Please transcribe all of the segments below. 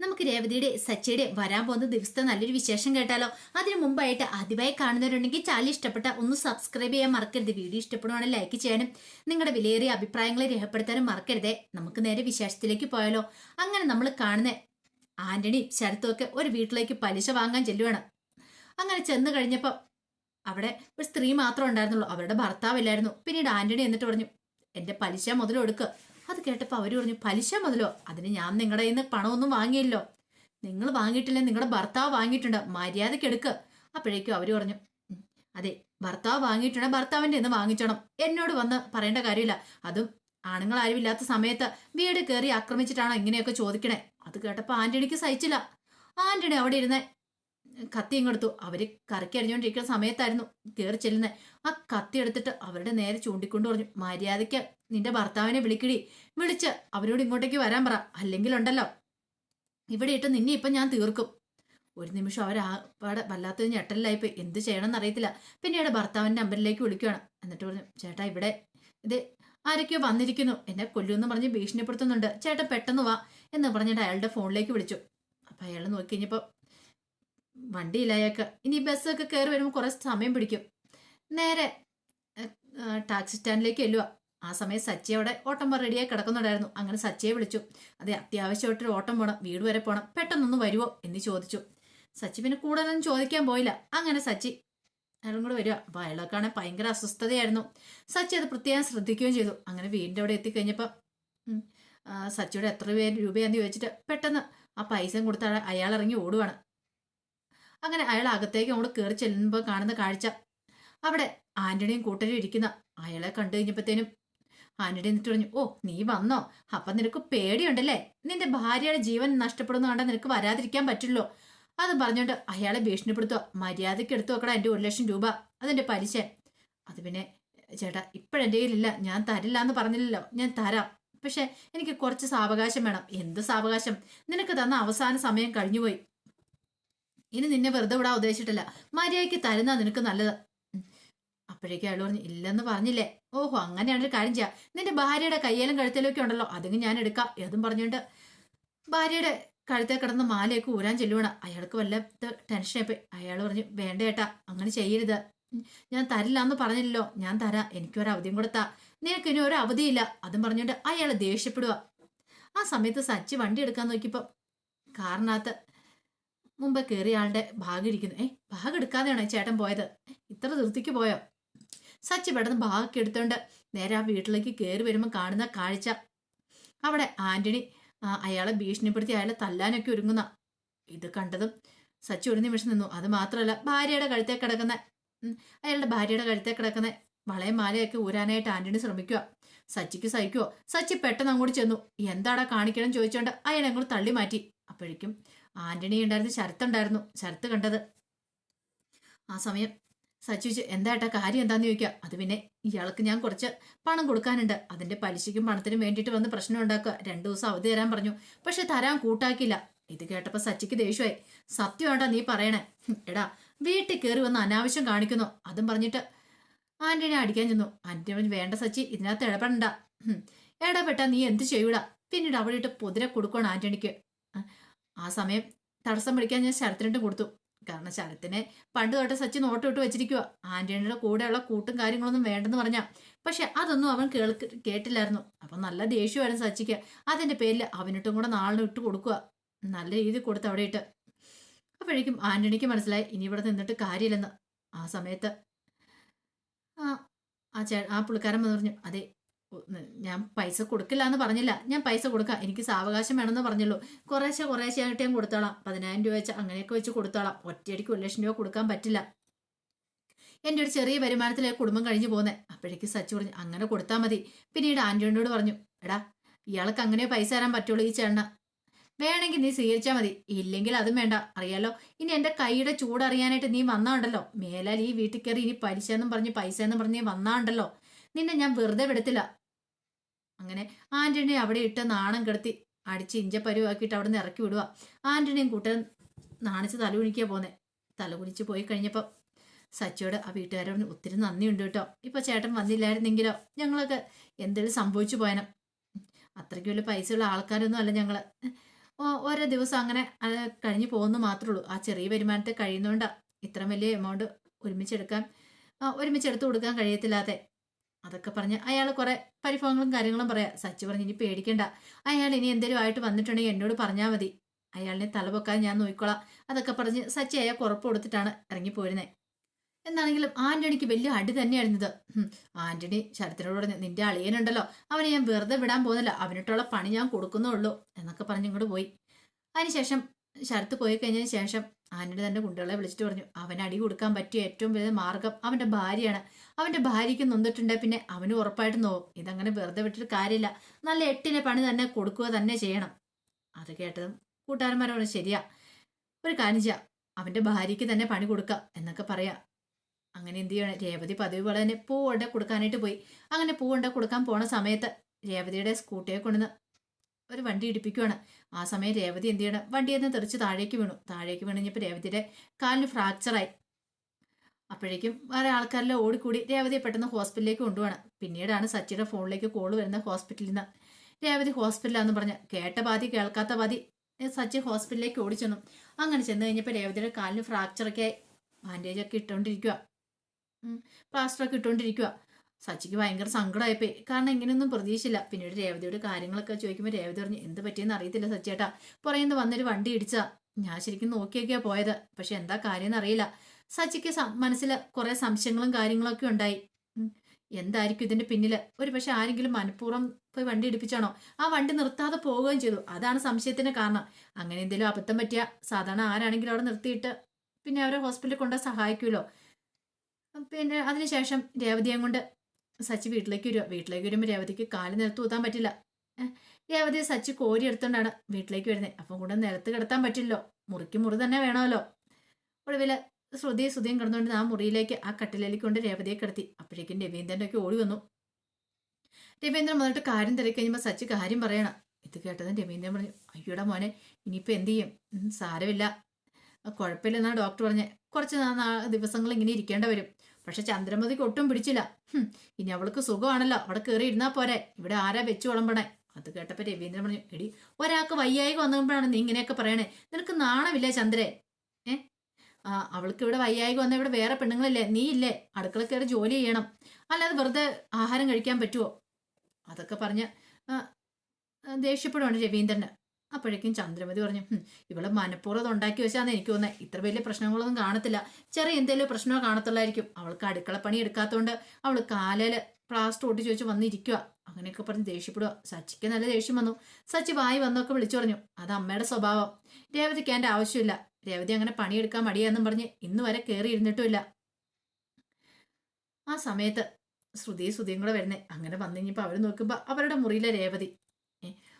നമുക്ക് രേവതിയുടെ സച്ചയുടെ വരാൻ പോകുന്ന ദിവസത്തെ നല്ലൊരു വിശേഷം കേട്ടാലോ? അതിനു മുമ്പായിട്ട് ആദ്യമായി കാണുന്നവരുണ്ടെങ്കിൽ ചാനൽ ഇഷ്ടപ്പെട്ട ഒന്ന് സബ്സ്ക്രൈബ് ചെയ്യാൻ മറക്കരുത്. വീഡിയോ ഇഷ്ടപ്പെടുവാണെങ്കിൽ ലൈക്ക് ചെയ്യാനും നിങ്ങളുടെ വിലയേറിയ അഭിപ്രായങ്ങളെ രേഖപ്പെടുത്താനും മറക്കരുതേ. നമുക്ക് നേരെ വിശേഷത്തിലേക്ക് പോയാലോ? അങ്ങനെ നമ്മൾ കാണുന്ന ആന്റണി ശരത്തും ഒക്കെ ഒരു വീട്ടിലേക്ക് പലിശ വാങ്ങാൻ ചെല്ലുവാണ്. അങ്ങനെ ചെന്ന് കഴിഞ്ഞപ്പോൾ അവിടെ ഒരു സ്ത്രീ മാത്രമേ ഉണ്ടായിരുന്നുള്ളൂ. അവരുടെ ഭർത്താവില്ലായിരുന്നു പിന്നീട് ആന്റണി എന്നിട്ട് പറഞ്ഞു എന്റെ പലിശ മുതലും എടുക്ക് അത് കേട്ടപ്പോൾ അവർ പറഞ്ഞു പലിശ മുതലോ? അതിന് ഞാൻ നിങ്ങളുടെ കയ്യിൽ നിന്ന് പണമൊന്നും വാങ്ങിയില്ലോ നിങ്ങൾ വാങ്ങിയിട്ടില്ല? നിങ്ങളുടെ ഭർത്താവ് വാങ്ങിയിട്ടുണ്ട്. മര്യാദയ്ക്ക് എടുക്കുക അപ്പോഴേക്കും അവർ പറഞ്ഞു അതെ ഭർത്താവ് വാങ്ങിയിട്ടുണ്ട്. ഭർത്താവിന്റെ ഇന്ന് വാങ്ങിച്ചോണം. എന്നോട് വന്ന് പറയേണ്ട കാര്യമില്ല. അതും ആണുങ്ങൾ ആരും ഇല്ലാത്ത സമയത്ത് വീട് കയറി ആക്രമിച്ചിട്ടാണോ ഇങ്ങനെയൊക്കെ ചോദിക്കണേ? അത് കേട്ടപ്പോൾ ആന്റണിക്ക് സഹിച്ചില്ല. ആന്റണി അവിടെ ഇരുന്ന് കത്തി കൊടുത്തു അവർ കറക്കി അടിഞ്ഞുകൊണ്ടിരിക്കുന്ന സമയത്തായിരുന്നു കയറി ചെല്ലുന്നത് ആ കത്തി എടുത്തിട്ട് അവരുടെ നേരെ ചൂണ്ടിക്കൊണ്ട് പറഞ്ഞു മര്യാദയ്ക്ക് നിന്റെ ഭർത്താവിനെ വിളിക്കിടി. വിളിച്ച് അവരോട് ഇങ്ങോട്ടേക്ക് വരാൻ പറ. അല്ലെങ്കിൽ ഉണ്ടല്ലോ ഇവിടെ ഇട്ട് നിന്നെ ഇപ്പം ഞാൻ തീർക്കും. ഒരു നിമിഷം അവർ ആടെ വല്ലാത്തൊരു ഞെട്ടലിലായിപ്പോയി. എന്ത് ചെയ്യണമെന്ന് അറിയത്തില്ല. പിന്നീട് ഭർത്താവിന്റെ നമ്പറിലേക്ക് വിളിക്കുകയാണ് എന്നിട്ട് പറഞ്ഞു ചേട്ടാ ഇവിടെ ഇത് ആരൊക്കെയോ വന്നിരിക്കുന്നു. എന്നെ കൊല്ലുമെന്ന് പറഞ്ഞ് ഭീഷണിപ്പെടുത്തുന്നുണ്ട്. ചേട്ടാ പെട്ടെന്ന് വാ. എന്ന് പറഞ്ഞിട്ട് അയാളുടെ ഫോണിലേക്ക് വിളിച്ചു. അപ്പം അയാൾ നോക്കി കഴിഞ്ഞപ്പോൾ വണ്ടിയില്ല അയാൾക്ക് ഇനി ബസ്സൊക്കെ കയറി വരുമ്പോൾ കുറേ സമയം പിടിക്കും. നേരെ ടാക്സി സ്റ്റാൻഡിലേക്ക് ചെല്ലുക ആ സമയം സച്ചി അവിടെ ഓട്ടം റെഡിയായി കിടക്കുന്നുണ്ടായിരുന്നു. അങ്ങനെ സച്ചിയെ വിളിച്ചു. അതെ അത്യാവശ്യമായിട്ടൊരു ഓട്ടം പോണം. വീട് വരെ പോണം. പെട്ടെന്നൊന്ന് വരുമോ എന്ന് ചോദിച്ചു. സച്ചി പിന്നെ കൂടുതലൊന്നും ചോദിക്കാൻ പോയില്ല. അങ്ങനെ സച്ചി അയാളും കൂടെ വരിക. അപ്പൊ അയാൾക്കാണെങ്കിൽ ഭയങ്കര അസ്വസ്ഥതയായിരുന്നു. സച്ചി അത് പ്രത്യേകം ശ്രദ്ധിക്കുകയും ചെയ്തു. അങ്ങനെ വീടിന്റെ അവിടെ എത്തിക്കഴിഞ്ഞപ്പോൾ സച്ചിയുടെ എത്ര പേര് രൂപയാന്ന് ചോദിച്ചിട്ട് പെട്ടെന്ന് ആ പൈസയും കൊടുത്ത് അയാൾ- അയാൾ ഇറങ്ങി ഓടുവാണ്. അങ്ങനെ അയാൾ അകത്തേക്ക് അങ്ങോട്ട് കയറി ചെല്ലുമ്പോൾ കാണുന്ന കാഴ്ച. അവിടെ ആന്റണിയും കൂട്ടരും ഇരിക്കുന്ന. അയാളെ കണ്ടു കഴിഞ്ഞപ്പോഴത്തേനും ആന്റണി എന്നിട്ട് പറഞ്ഞു ഓ നീ വന്നോ? അപ്പൊ നിനക്ക് പേടിയുണ്ടല്ലേ? നിന്റെ ഭാര്യയുടെ ജീവൻ നഷ്ടപ്പെടുന്ന കണ്ടാൽ നിനക്ക് വരാതിരിക്കാൻ പറ്റില്ലോ അത് പറഞ്ഞുകൊണ്ട് അയാളെ ഭീഷണിപ്പെടുത്തുക. മര്യാദയ്ക്ക് എടുത്തു വെക്കടാ എന്റെ ഒരു ലക്ഷം രൂപ. അതെന്റെ പലിശ. അത് പിന്നെ ചേട്ടാ ഇപ്പോഴെന്റെ കയ്യിലില്ല. ഞാൻ തരില്ല എന്ന് പറഞ്ഞില്ലല്ലോ. ഞാൻ തരാം. പക്ഷെ എനിക്ക് കുറച്ച് സാവകാശം വേണം. എന്ത് സാവകാശം? നിനക്ക് തന്ന അവസാന സമയം കഴിഞ്ഞുപോയി. ഇനി നിന്നെ വെറുതെ വിടാൻ ഉദ്ദേശിച്ചിട്ടില്ല. മര്യാദയ്ക്ക് തരുന്ന നിനക്ക് നല്ലത്. അപ്പോഴേക്കും അയാൾ പറഞ്ഞു ഇല്ലെന്ന് പറഞ്ഞില്ലേ? ഓഹോ അങ്ങനെയാണൊരു കാര്യം ചെയ്യാം. നിന്റെ ഭാര്യയുടെ കയ്യേലും കഴുത്തേലൊക്കെ ഉണ്ടല്ലോ അതെങ്കിൽ ഞാൻ എടുക്കാം ഏതും പറഞ്ഞുകൊണ്ട് ഭാര്യയുടെ കഴുത്തെ കിടന്ന് മാലയൊക്കെ ഊരാൻ ചെല്ലുവാണ്. അയാൾക്ക് വല്ലാത്ത ടെൻഷനായിപ്പോയി അയാൾ പറഞ്ഞു വേണ്ട ഏട്ടാ അങ്ങനെ ചെയ്യരുത്. ഞാൻ തരില്ല എന്ന് പറഞ്ഞില്ലല്ലോ. ഞാൻ തരാം. എനിക്കൊരു അവധിയും കൊടുത്താ. നിനക്ക് ഇനി ഒരു അവധിയില്ല. അതും പറഞ്ഞുകൊണ്ട് അയാൾ ദേഷ്യപ്പെടുക ആ സമയത്ത് സച്ചി വണ്ടി എടുക്കാൻ നോക്കിയപ്പോൾ കാറിനകത്ത് മുമ്പ് കയറിയ ആളുടെ ഭാഗം ഇരിക്കുന്നു ഏ എടുക്കാതെയാണോ ചേട്ടൻ പോയത്? ഇത്ര ധൃതിക്ക് പോയോ? സച്ചി പെട്ടെന്ന് ഭാഗമൊക്കെ എടുത്തോണ്ട് നേരെ ആ വീട്ടിലേക്ക് കയറി വരുമ്പോൾ കാണുന്ന കാഴ്ച. അവിടെ ആന്റണി അയാളെ ഭീഷണിപ്പെടുത്തി അയാളെ തല്ലാനൊക്കെ ഒരുങ്ങുന്ന. ഇത് കണ്ടതും സച്ചി ഒരു നിമിഷം നിന്നു. അത് മാത്രമല്ല ഭാര്യയുടെ കഴുത്തേ കിടക്കുന്ന അയാളുടെ ഭാര്യയുടെ കഴുത്തേ കിടക്കുന്ന വളയും മാലയൊക്കെ ഊരാനായിട്ട് ആന്റണി ശ്രമിക്കുക സച്ചിക്ക് സഹിക്കുവോ? സച്ചി പെട്ടെന്ന് അങ്ങോട്ട് ചെന്നു. എന്താടാ കാണിക്കണം ചോദിച്ചോണ്ട് അയാളെ അങ്ങോട്ട് തള്ളി മാറ്റി അപ്പോഴേക്കും ആന്റണി ഉണ്ടായിരുന്നു ശരത്തുണ്ടായിരുന്നു ശരത്ത് കണ്ടത്. ആ സമയം സച്ചി എന്താട്ടാ എന്താ കാര്യം എന്താന്ന് ചോദിക്കുക അത് പിന്നെ ഇയാൾക്ക് ഞാൻ കുറച്ച് പണം കൊടുക്കാനുണ്ട്. അതിന്റെ പലിശയ്ക്കും പണത്തിനും വേണ്ടിയിട്ട് വന്ന് പ്രശ്നം ഉണ്ടാക്കുക. രണ്ടു ദിവസം അവധി തരാൻ പറഞ്ഞു. പക്ഷെ തരാൻ കൂട്ടാക്കിയില്ല. ഇത് കേട്ടപ്പോ സച്ചിക്ക് ദേഷ്യമായി. സത്യമാണ്ടാ നീ പറയണേ. എടാ വീട്ടിൽ കയറി വന്ന് അനാവശ്യം കാണിക്കുന്നു. അതും പറഞ്ഞിട്ട് ആന്റണി അടിക്കാൻ ചെന്നു. ആന്റണി വേണ്ട സച്ചി ഇതിനകത്ത് ഇടപെടണ്ട. ഇടപെട്ടാ നീ എന്ത് ചെയ്യൂടാ? പിന്നീട് അവിടെ ഇട്ട് പൊതിരെ കൊടുക്കണം ആന്റണിക്ക്. ആ, സമയം തടസ്സം പിടിക്കാൻ ഞാൻ ശരത്തിനിട്ട് കൊടുത്തു. കാരണം ശരത്തിനെ പണ്ട് തൊട്ട് സച്ചിൻ ഓട്ടം ഇട്ട് വെച്ചിരിക്കുക ആന്റണിയുടെ കൂടെയുള്ള കൂട്ടും കാര്യങ്ങളൊന്നും വേണ്ടെന്ന് പറഞ്ഞാൽ പക്ഷെ അതൊന്നും അവൻ കേൾക്ക് കേട്ടില്ലായിരുന്നു. അപ്പൊ നല്ല ദേഷ്യമായിരുന്നു സച്ചിക്ക്. അതിന്റെ പേരിൽ അവനിട്ടും കൂടെ നാളിന് ഇട്ട് കൊടുക്കുക നല്ല രീതിയിൽ കൊടുത്ത് അവിടെ ഇട്ട്. അപ്പോഴേക്കും ആന്റണിക്ക് മനസ്സിലായി ഇനി ഇവിടെ നിന്നിട്ട് കാര്യമില്ലെന്ന്. ആ സമയത്ത് ആ ആ ചേ ആ പുള്ളിക്കാരൻ പറഞ്ഞു അതെ ഞാൻ പൈസ കൊടുക്കില്ല എന്ന് പറഞ്ഞില്ല. ഞാൻ പൈസ കൊടുക്കാം. എനിക്ക് സാവകാശം വേണമെന്ന് പറഞ്ഞുള്ളൂ. കുറേശ്ശെ കുറേശ്ശെ ആയിട്ട് ഞാൻ കൊടുത്തോളാം. പതിനായിരം രൂപ വെച്ച് അങ്ങനെയൊക്കെ വെച്ച് കൊടുത്തോളാം. ഒറ്റയടിക്ക് ഒരു ലക്ഷം രൂപ കൊടുക്കാൻ പറ്റില്ല. എന്റെ ഒരു ചെറിയ വരുമാനത്തിലെ കുടുംബം കഴിഞ്ഞു പോകുന്നത് അപ്പോഴേക്ക് സച്ചു പറഞ്ഞു അങ്ങനെ കൊടുത്താൽ മതി. പിന്നീട് ആന്റോണിയോട് പറഞ്ഞു എടാ ഇയാൾക്ക് അങ്ങനെ പൈസ തരാൻ പറ്റുള്ളൂ ഈ ചേണ്ണ വേണമെങ്കിൽ നീ സ്വീകരിച്ചാൽ മതി. ഇല്ലെങ്കിൽ അതും വേണ്ട. അറിയാലോ? ഇനി എന്റെ കൈയുടെ ചൂടറിയാനായിട്ട് നീ വന്നാണ്ടല്ലോ മേലാൽ ഈ വീട്ടിൽ കയറി ഇനി പലിശ എന്നും പറഞ്ഞ് പൈസ എന്നും പറഞ്ഞ് നീ വന്നാണ്ടല്ലോ നിന്നെ ഞാൻ വെറുതെ വിടത്തില്ല. അങ്ങനെ ആന്റണി അവിടെ ഇട്ട് നാണം കിടത്തി അടിച്ച് ഇഞ്ചപ്പരുവാക്കിയിട്ട് അവിടെ നിന്ന് ഇറക്കി വിടുക ആന്റണിയും കൂട്ടൻ നാണിച്ച് തലകുണിക്കുക പോന്നെ. തലകുനിച്ച് പോയി കഴിഞ്ഞപ്പോൾ സച്ചിയോട് ആ വീട്ടുകാരോട് ഒത്തിരി നന്ദിയുണ്ട് കേട്ടോ. ഇപ്പൊ ചേട്ടൻ വന്നില്ലായിരുന്നെങ്കിലോ ഞങ്ങളൊക്കെ എന്തെങ്കിലും സംഭവിച്ചു പോയനം. അത്രയ്ക്ക് വലിയ പൈസയുള്ള ആൾക്കാരൊന്നും അല്ല ഞങ്ങൾ. ഓ- ഓരോ ദിവസം അങ്ങനെ കഴിഞ്ഞു പോകുന്നു മാത്രമേ ഉള്ളൂ. ആ ചെറിയ വരുമാനത്തെ കഴിയുന്നോണ്ടാ ഇത്ര വലിയ എമൗണ്ട് ഒരുമിച്ചെടുക്കാൻ ഒരുമിച്ചെടുത്ത് കൊടുക്കാൻ കഴിയത്തില്ലാതെ അതൊക്കെ പറഞ്ഞ് അയാൾ കുറെ പരിഭവങ്ങളും കാര്യങ്ങളും പറയാ. സച്ചു പറഞ്ഞ് ഇനി പേടിക്കണ്ട. അയാൾ ഇനി എന്തെങ്കിലും ആയിട്ട് വന്നിട്ടുണ്ടെങ്കിൽ എന്നോട് പറഞ്ഞാൽ മതി. അയാളിനെ തലപൊക്കാൻ ഞാൻ നോക്കിക്കോളാം. അതൊക്കെ പറഞ്ഞ് സച്ചി അയാൾ കുറപ്പ് കൊടുത്തിട്ടാണ് ഇറങ്ങിപ്പോരുന്നത് എന്നാണെങ്കിലും ആന്റണിക്ക് വലിയ അടി തന്നെയായിരുന്നത്. ആന്റണി ശരത്തിനോട് പറഞ്ഞു നിന്റെ അളിയനുണ്ടല്ലോ. അവനെ ഞാൻ വെറുതെ വിടാൻ പോകുന്നില്ല. അവനിട്ടുള്ള പണി ഞാൻ കൊടുക്കുന്നുള്ളൂ എന്നൊക്കെ പറഞ്ഞ് ഇങ്ങോട്ട് പോയി. അതിനുശേഷം ശരത്ത് പോയി കഴിഞ്ഞതിന് ശേഷം ആന്റണി തന്റെ കുട്ടികളെ വിളിച്ചിട്ട് പറഞ്ഞു അവൻ അടി കൊടുക്കാൻ പറ്റിയ ഏറ്റവും വലിയ മാർഗം അവന്റെ ഭാര്യയാണ്. അവന്റെ ഭാര്യയ്ക്ക് നൊന്നിട്ടുണ്ടെ. പിന്നെ അവന് ഉറപ്പായിട്ട് നോവും ഇതങ്ങനെ വെറുതെ വിട്ടിട്ട് കാര്യമില്ല. നല്ല എട്ടിനെ പണി തന്നെ കൊടുക്കുക തന്നെ ചെയ്യണം. അത് കേട്ടതും കൂട്ടുകാരന്മാർ പറഞ്ഞു ശരിയാ. ഒരു കാര്യം ചെയ്യാം. അവന്റെ ഭാര്യയ്ക്ക് തന്നെ പണി കൊടുക്കാം എന്നൊക്കെ പറയാം. അങ്ങനെ എന്ത് ചെയ്യണം? രേവതി പതിവ് പോലെ തന്നെ പൂ കൊണ്ട കൊടുക്കാനായിട്ട് പോയി. അങ്ങനെ പൂ കൊണ്ട കൊടുക്കാൻ പോണ സമയത്ത് രേവതിയുടെ സ്കൂട്ടിയെ കൊണ്ടുവന്ന് ഒരു വണ്ടി ഇടിപ്പിക്കുവാണ്. ആ സമയം രേവതി എന്ത് ചെയ്യണം? വണ്ടിയിൽ നിന്ന് തെറിച്ച് താഴേക്ക് വീണു. താഴേക്ക് വീണിഞ്ഞപ്പോൾ രേവതിയുടെ കാലിന് ഫ്രാക്ചറായി അപ്പോഴേക്കും വേറെ ആൾക്കാരെല്ലാം ഓടിക്കൂടി രേവതിയെ പെട്ടെന്ന് ഹോസ്പിറ്റലിലേക്ക് കൊണ്ടുപോകണം പിന്നീടാണ് സച്ചിയുടെ ഫോണിലേക്ക് കോൾ വരുന്നത് ഹോസ്പിറ്റലിൽ നിന്ന് രേവതി ഹോസ്പിറ്റലാന്ന് പറഞ്ഞ്. കേട്ട പാതി കേൾക്കാത്ത പാതി സച്ചി ഹോസ്പിറ്റലിലേക്ക് ഓടിച്ചെന്നു. അങ്ങനെ ചെന്ന് കഴിഞ്ഞപ്പോൾ രേവതിയുടെ കാലിന് ഫ്രാക്ചറൊക്കെ ആയി. ബാൻഡേജ് ഒക്കെ ഇട്ടുകൊണ്ടിരിക്കുക പ്ലാസ്റ്ററൊക്കെ ഇട്ടുകൊണ്ടിരിക്കുക സച്ചിക്ക് ഭയങ്കര സങ്കടമായിപ്പോയി കാരണം ഇങ്ങനെയൊന്നും പ്രതീക്ഷയില്ല പിന്നീട് രേവതിയുടെ കാര്യങ്ങളൊക്കെ ചോദിക്കുമ്പോൾ രേവതി പറഞ്ഞു എന്ത് പറ്റിയെന്ന് അറിയത്തില്ല സച്ചേട്ടാ. പുറയുന്ന വന്നൊരു വണ്ടി ഇടിച്ചാ. ഞാൻ ശരിക്കും നോക്കിയൊക്കെയാ പോയത്. പക്ഷെ എന്താ കാര്യം അറിയില്ല. സച്ചിക്ക് മനസ്സിൽ കുറെ സംശയങ്ങളും കാര്യങ്ങളൊക്കെ ഉണ്ടായി. എന്തായിരിക്കും ഇതിന്റെ പിന്നിൽ? ഒരു പക്ഷെ ആരെങ്കിലും മനഃപൂർവം പോയി വണ്ടി ഇടിപ്പിച്ചാണോ? ആ വണ്ടി നിർത്താതെ പോവുകയും ചെയ്തു. അതാണ് സംശയത്തിന് കാരണം. അങ്ങനെ എന്തെങ്കിലും അബദ്ധം പറ്റിയ സാധാരണ ആരാണെങ്കിലും അവിടെ നിർത്തിയിട്ട് പിന്നെ അവരെ ഹോസ്പിറ്റലിൽ കൊണ്ടുപോയി സഹായിക്കുമല്ലോ. പിന്നെ അതിനുശേഷം രേവതിയെ കൊണ്ട് സച്ചി വീട്ടിലേക്ക് വരിക വീട്ടിലേക്ക് വരുമ്പോൾ രേവതിക്ക് കാൽ നിലത്ത് ഊതാൻ പറ്റില്ല. രേവതി സച്ചി കോരി എടുത്തോണ്ടാണ് വീട്ടിലേക്ക് വരുന്നത് അപ്പം കൂടെ നിലത്ത് കിടത്താൻ പറ്റില്ലല്ലോ മുറിക്ക് മുറി തന്നെ വേണമല്ലോ. ഒടുവിൽ ശ്രുതി ശ്രുതിയും കിടന്നുകൊണ്ട് ആ മുറിയിലേക്ക് ആ കട്ടിലേക്ക് കൊണ്ട് രേവതിയെ കിടത്തി. അപ്പോഴേക്കും രവീന്ദ്രന്റെ ഒക്കെ ഓടി വന്നു. രവീന്ദ്രൻ വന്നിട്ട് കാര്യം തിരക്കി കഴിയുമ്പോൾ സച്ചി കാര്യം പറയണം. ഇത് കേട്ടതും രവീന്ദ്രൻ പറഞ്ഞു അയ്യോടാ മോനെ ഇനിയിപ്പോൾ എന്ത് ചെയ്യും? സാരമില്ല. കുഴപ്പമില്ലെന്നാണ് ഡോക്ടർ പറഞ്ഞത് കുറച്ച് ദിവസങ്ങൾ ഇങ്ങനെ ഇരിക്കേണ്ട വരും. പക്ഷെ ചന്ദ്രമതിക്ക് ഒട്ടും പിടിച്ചില്ല. ഇനി അവൾക്ക് സുഖമാണല്ലോ. അവിടെ കയറി ഇരുന്നാ പോരെ. ഇവിടെ ആരാ വെച്ചു വിളമ്പണേ? അത് കേട്ടപ്പോ രവീന്ദ്രൻ പറഞ്ഞു എടി ഒരാൾക്ക് വയ്യായിക വന്നപ്പോഴാണ് നീ ഇങ്ങനെയൊക്കെ പറയണേ. നിനക്ക് നാണമില്ലേ ചന്ദ്രേ? ഏ? ആ അവൾക്ക് ഇവിടെ വയ്യായിക വന്ന ഇവിടെ വേറെ പെണ്ണുങ്ങളില്ലേ? നീ ഇല്ലേ? അടുക്കള കയറി ജോലി ചെയ്യണം. അല്ലാതെ വെറുതെ ആഹാരം കഴിക്കാൻ പറ്റുമോ അതൊക്കെ പറഞ്ഞ് ദേഷ്യപ്പെടുവാണ് രവീന്ദ്രന്. അപ്പോഴേക്കും ചന്ദ്രമതി പറഞ്ഞു "ഹും, ഇവൾ മനഃപൂർവം ഉണ്ടാക്കി വെച്ചാന്ന് എനിക്ക് തോന്നുന്നത് ഇത്ര വലിയ പ്രശ്നങ്ങളൊന്നും കാണത്തില്ല. ചെറിയ എന്തെങ്കിലും പ്രശ്നമോ കാണത്തുള്ളായിരിക്കും. അവൾക്ക് അടുക്കളപ്പണി എടുക്കാത്തതുകൊണ്ട് അവൾ കാലയിൽ പ്ലാസ്റ്റർ ഒട്ടിച്ച് വെച്ച് വന്നിരിക്കുക അങ്ങനെയൊക്കെ പറഞ്ഞ് ദേഷ്യപ്പെടുക സച്ചിക്ക് നല്ല ദേഷ്യം വന്നു. സച്ചി വായി വന്നൊക്കെ വിളിച്ചു പറഞ്ഞു അത് അമ്മയുടെ സ്വഭാവം. രേവതിക്ക് എന്റെ ആവശ്യമില്ല. രേവതി അങ്ങനെ പണിയെടുക്കാൻ മടിയാന്നും പറഞ്ഞ് ഇന്ന് വരെ കയറി ഇരുന്നിട്ടുമില്ല. ആ സമയത്ത് ശ്രുതി ശ്രുതിയും കൂടെ വരുന്നേ. അങ്ങനെ വന്നു കഴിഞ്ഞപ്പോൾ അവർ നോക്കുമ്പോൾ അവരുടെ മുറിയിലെ രേവതി.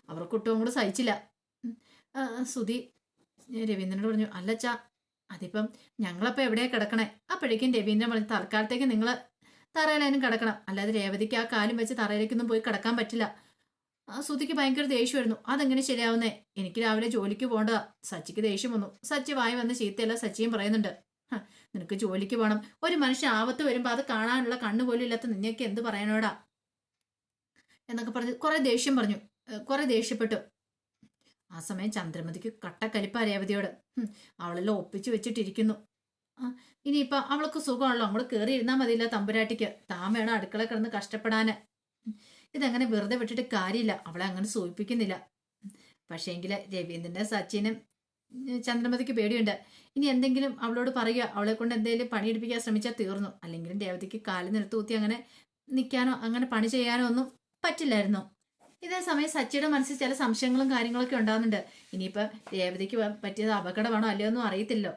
അവർക്കൊട്ടും കൂടെ സഹിച്ചില്ല. ശ്രുതി രവീന്ദ്രനോട് പറഞ്ഞു അല്ലച്ചാ അതിപ്പം ഞങ്ങളപ്പോൾ എവിടെയാ കിടക്കണേ? അപ്പോഴേക്കും രവീന്ദ്രൻ പറഞ്ഞു തൽക്കാലത്തേക്ക് നിങ്ങൾ തറയിലായാലും കിടക്കണം. അല്ലാതെ രേവതിക്ക് ആ കാലും വെച്ച് തറയിലേക്കൊന്നും പോയി കിടക്കാൻ പറ്റില്ല. സുധിക്ക് ഭയങ്കര ദേഷ്യമായിരുന്നു. അതെങ്ങനെ ശരിയാവുന്നേ? എനിക്ക് രാവിലെ ജോലിക്ക് പോകേണ്ടതാ സച്ചിക്ക് ദേഷ്യം വന്നു. സച്ചി വായി വന്ന് ചീത്തയല്ല സച്ചിയും പറയുന്നുണ്ട്. നിനക്ക് ജോലിക്ക് പോകണം ഒരു മനുഷ്യൻ ആപത്ത് വരുമ്പോൾ അത് കാണാനുള്ള കണ്ണു പോലും ഇല്ലാത്ത നിന്നെയൊക്കെ എന്ത് പറയാനോടാ? എന്നൊക്കെ പറഞ്ഞ് കുറേ ദേഷ്യം പറഞ്ഞു. കുറെ ദേഷ്യപ്പെട്ടു. ആ സമയം ചന്ദ്രമതിക്ക് കട്ട രേവതിയോട് "ഹും, അവളെല്ലാം ഒപ്പിച്ചു വെച്ചിട്ടിരിക്കുന്നു. ഇനിയിപ്പൊ അവൾക്ക് സുഖമാണല്ലോ. അങ്ങോട്ട് കയറി ഇരുന്നാൽ മതിയില്ല തമ്പുരാട്ടിക്ക്. താൻ വേണം അടുക്കള കിടന്ന് കഷ്ടപ്പെടാന്. ഇതങ്ങനെ വെറുതെ വിട്ടിട്ട് കാര്യമില്ല. അവളെ അങ്ങനെ സൂചിപ്പിക്കുന്നില്ല. പക്ഷേങ്കിൽ രവീന്ദ്രന്റെ സച്ചിനും ചന്ദ്രമതിക്ക് പേടിയുണ്ട്. ഇനി എന്തെങ്കിലും അവളോട് പറയുക. അവളെ കൊണ്ട് എന്തെങ്കിലും പണിയെടുപ്പിക്കാൻ ശ്രമിച്ചാൽ തീർന്നു. അല്ലെങ്കിലും രേവതിക്ക് കാലിൽ നിർത്തൂത്തി അങ്ങനെ നിൽക്കാനോ അങ്ങനെ പണി ചെയ്യാനോ ഒന്നും പറ്റില്ലായിരുന്നു. ഇതേ സമയം സച്ചിയുടെ മനസ്സിൽ ചില സംശയങ്ങളും കാര്യങ്ങളൊക്കെ ഉണ്ടാകുന്നുണ്ട് ഇനിയിപ്പോൾ രേവതിക്ക് പറ്റിയത് അപകടമാണോ അല്ലയോ ഒന്നും അറിയത്തില്ലോ.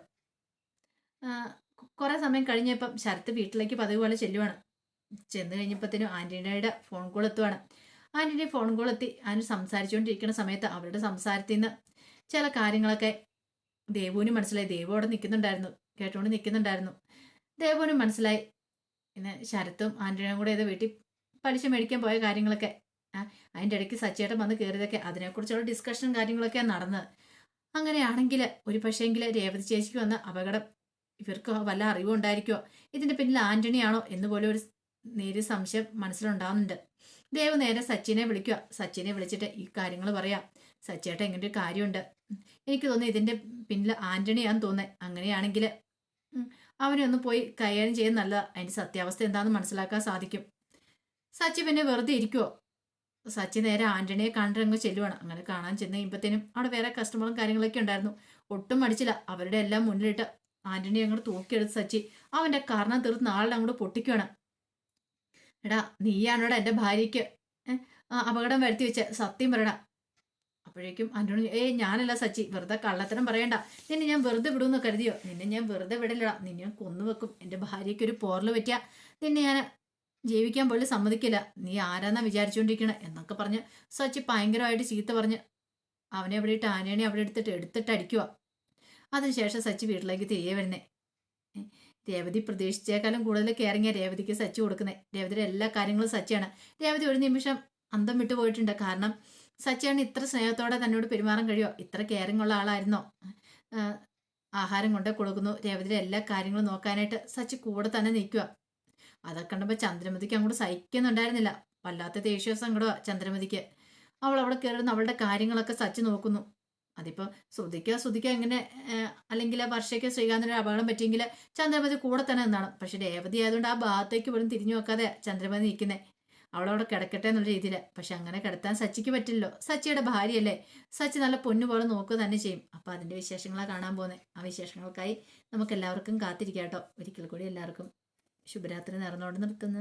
കുറെ സമയം കഴിഞ്ഞപ്പം ശരത്ത് വീട്ടിലേക്ക് പതിവ് പോലെ ചെല്ലുവാണ്. ചെന്ന് കഴിഞ്ഞപ്പോഴത്തേനും ആന്റണിയുടെ ഫോൺ കോൾ എത്തുവാണ്. ആന്റണി ഫോൺ കോൾ എത്തി. ആന്റി സംസാരിച്ചുകൊണ്ടിരിക്കുന്ന സമയത്ത് അവരുടെ സംസാരത്തിൽ നിന്ന് ചില കാര്യങ്ങളൊക്കെ ദേവുവിന് മനസ്സിലായി. ദേവു അവിടെ നിൽക്കുന്നുണ്ടായിരുന്നു. കേട്ടുകൊണ്ട് നിൽക്കുന്നുണ്ടായിരുന്നു. ദേവുവിനും മനസ്സിലായി. പിന്നെ ശരത്തും ആന്റണിയും കൂടെ ഏത് വീട്ടിൽ പലിശ മേടിക്കാൻ പോയ കാര്യങ്ങളൊക്കെ അതിന്റെ ഇടയ്ക്ക് സച്ചേട്ടൻ വന്ന് കയറിയതൊക്കെ അതിനെക്കുറിച്ചുള്ള ഡിസ്കഷനും കാര്യങ്ങളൊക്കെയാണ് നടന്നത്. അങ്ങനെയാണെങ്കിൽ ഒരു പക്ഷേങ്കിൽ രേവതി ചേച്ചിക്ക് വന്ന അപകടം ഇവർക്ക് വല്ല അറിവും ഉണ്ടായിരിക്കുമോ ഇതിന്റെ പിന്നിൽ ആന്റണിയാണോ എന്ന് പോലെ ഒരു നേരിയ സംശയം മനസ്സിലുണ്ടാവുന്നുണ്ട്. ദേവ് നേരെ സച്ചിനെ വിളിക്കുക. സച്ചിനെ വിളിച്ചിട്ട് ഈ കാര്യങ്ങൾ പറയാം. സച്ചേട്ട ഇങ്ങനെ ഒരു കാര്യമുണ്ട്. എനിക്ക് തോന്നുന്നു ഇതിന്റെ പിന്നിൽ ആന്റണിയാന്ന് തോന്നുന്നത് അങ്ങനെയാണെങ്കിൽ അവനെ ഒന്ന് പോയി കൈകാര്യം ചെയ്യുന്ന നല്ലതാണ് അതിന്റെ സത്യാവസ്ഥ എന്താണെന്ന് മനസ്സിലാക്കാൻ സാധിക്കും. സച്ചി പിന്നെ വെറുതെ ഇരിക്കുവോ സച്ചി നേരെ ആന്റണിയെ കണ്ടങ്ങ് ചെല്ലുവാണ്. അങ്ങനെ കാണാൻ ചെന്ന് കഴിയുമ്പോഴത്തേനും അവിടെ വേറെ കസ്റ്റമറും കാര്യങ്ങളൊക്കെ ഉണ്ടായിരുന്നു. ഒട്ടും മടിച്ചില്ല. അവരുടെ എല്ലാം മുന്നിലിട്ട് ആന്റണി അങ്ങോട്ട് തൂക്കിയെടുത്ത് സച്ചി അവന്റെ കാരണം തീർത്ത് നാളെ അങ്ങോട്ട് പൊട്ടിക്കുവാണ്. എടാ നീയാണോടാ എന്റെ ഭാര്യയ്ക്ക് അപകടം വരുത്തി വെച്ച? സത്യം പറയണ അപ്പോഴേക്കും ആന്റണി ഏയ് ഞാനല്ല സച്ചി. വെറുതെ കള്ളത്തരം പറയണ്ട. നിന്നെ ഞാൻ വെറുതെ വിടുമെന്ന് കരുതിയോ? നിന്നെ ഞാൻ വെറുതെ വിടലടാ. നിന്നെ ഞാൻ കൊന്നുവെക്കും. എന്റെ ഭാര്യയ്ക്ക് ഒരു പോറൽ പറ്റിയ. നിന്നെ ഞാൻ ജീവിക്കാൻ പോലും സമ്മതിക്കില്ല. നീ ആരാന്നാ വിചാരിച്ചുകൊണ്ടിരിക്കണ എന്നൊക്കെ പറഞ്ഞ് സച്ചി ഭയങ്കരമായിട്ട് ചീത്ത പറഞ്ഞ് അവനെ അവിടെ ഇട്ട് ആനേനെ അവിടെ എടുത്തിട്ട് എടുത്തിട്ട് അടിക്കുക അതിനുശേഷം സച്ചി വീട്ടിലേക്ക് തിരികെ വരുന്നേ. രേവതി പ്രതീക്ഷിച്ചേക്കാളും കൂടുതൽ കെയറിങ്ങാ രേവതിക്ക് സച്ചി കൊടുക്കുന്നത് രേവതിയുടെ എല്ലാ കാര്യങ്ങളും സച്ചിയാണ്. രേവതി ഒരു നിമിഷം അന്തം വിട്ടു പോയിട്ടുണ്ട്. കാരണം സച്ചിയാണ് ഇത്ര സ്നേഹത്തോടെ തന്നോട് പെരുമാറാൻ കഴിയുമോ ഇത്ര കെയറിങ് ഉള്ള ആളായിരുന്നോ? ആഹാരം കൊണ്ടേ കൊടുക്കുന്നു. രേവതിയുടെ എല്ലാ കാര്യങ്ങളും നോക്കാനായിട്ട് സച്ചി കൂടെ തന്നെ നിൽക്കുക അതൊക്കെ കണ്ടപ്പോൾ ചന്ദ്രമതിക്ക് അങ്ങോട്ട് സഹിക്കുന്നുണ്ടായിരുന്നില്ല വല്ലാത്ത ദേഷ്യ സങ്കടമാ ചന്ദ്രമതിക്ക്. അവൾ അവിടെ കയറുന്ന അവളുടെ കാര്യങ്ങളൊക്കെ സച്ചി നോക്കുന്നു. അതിപ്പോൾ ശ്രുതിക്കോ ശ്രുതിക്കോ എങ്ങനെ അല്ലെങ്കിൽ വർഷയ്ക്കോ ശ്രീകാന്തിന് അപകടം പറ്റിയെങ്കിൽ ചന്ദ്രമതി കൂടെ തന്നെ നിന്നാണ്. പക്ഷെ രേവതി ആയതുകൊണ്ട് ആ ഭാഗത്തേക്ക് പോലും തിരിഞ്ഞു നോക്കാതെ ചന്ദ്രമതി നിൽക്കുന്നത് അവളവിടെ കിടക്കട്ടെ എന്നുള്ള രീതിയിൽ പക്ഷെ അങ്ങനെ കിടത്താൻ സച്ചിക്ക് പറ്റില്ലല്ലോ. സച്ചിയുടെ ഭാര്യയല്ലേ. സച്ചി നല്ല പൊന്നു പോലെ നോക്കുക തന്നെ ചെയ്യും. അപ്പോൾ അതിന്റെ വിശേഷങ്ങളാണ് കാണാൻ പോകുന്നത് ആ വിശേഷങ്ങൾക്കായി നമുക്ക് എല്ലാവർക്കും കാത്തിരിക്കാം കേട്ടോ. ഒരിക്കൽ കൂടി എല്ലാവർക്കും ശുഭരാത്രി നേർന്നോട് നിർത്തുന്നു.